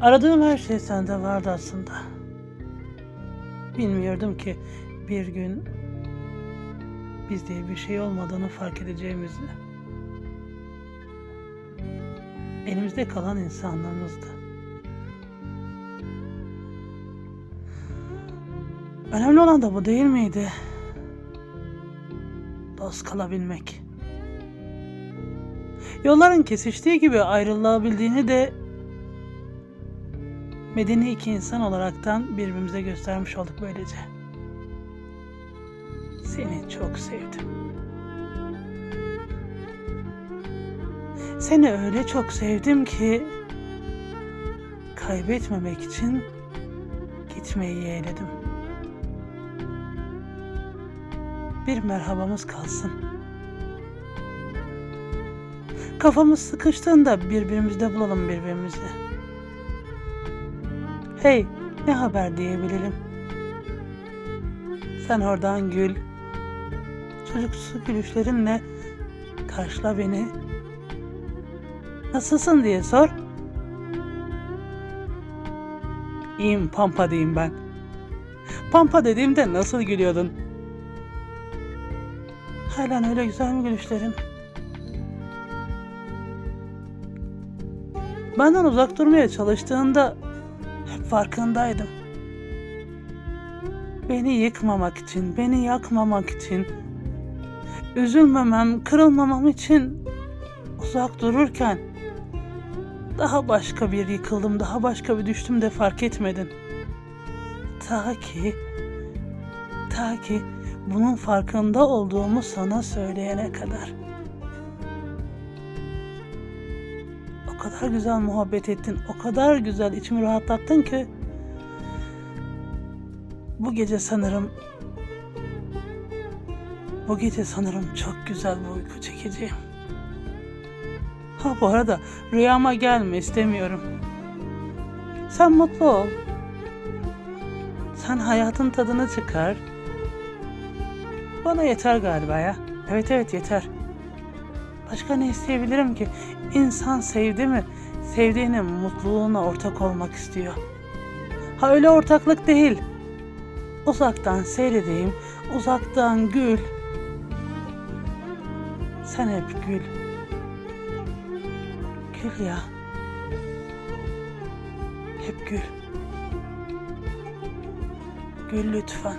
Aradığım her şey sende vardı aslında. Bilmiyordum ki bir gün biz diye bir şey olmadığını fark edeceğimizi. Elimizde kalan insanlığımızdı. Önemli olan da bu değil miydi? Dost kalabilmek. Yolların kesiştiği gibi ayrılabildiğini de medeni iki insan olaraktan birbirimize göstermiş olduk böylece. Seni çok sevdim. Seni öyle çok sevdim ki kaybetmemek için gitmeyi yeğledim. Bir merhabamız kalsın. Kafamız sıkıştığında birbirimizde bulalım birbirimizi. Hey, ne haber diyebilelim. Sen oradan gül. Çocuksu gülüşlerinle karşıla beni. Nasılsın diye sor. İyiyim Pampa diyeyim ben. Pampa dediğimde nasıl gülüyordun? Halen öyle güzel mi gülüşlerin? Benden uzak durmaya çalıştığında farkındaydım. Beni yıkmamak için, beni yakmamak için, üzülmemem, kırılmamam için uzak dururken daha başka bir yıkıldım, daha başka bir düştüm de fark etmedin. Ta ki, ta ki bunun farkında olduğumu sana söyleyene kadar. O kadar güzel muhabbet ettin, o kadar güzel içimi rahatlattın ki bu gece sanırım bu gece sanırım çok güzel bir uyku çekeceğim. Ha bu arada rüyama gelme istemiyorum. Sen mutlu ol. Sen hayatın tadını çıkar. Bana yeter galiba ya. Evet evet yeter. Başka ne isteyebilirim ki? İnsan sevdi mi? Sevdiğinin mutluluğuna ortak olmak istiyor. Ha öyle ortaklık değil. Uzaktan seyredeyim, uzaktan gül. Sen hep gül. Gül ya. Hep gül. Gül lütfen.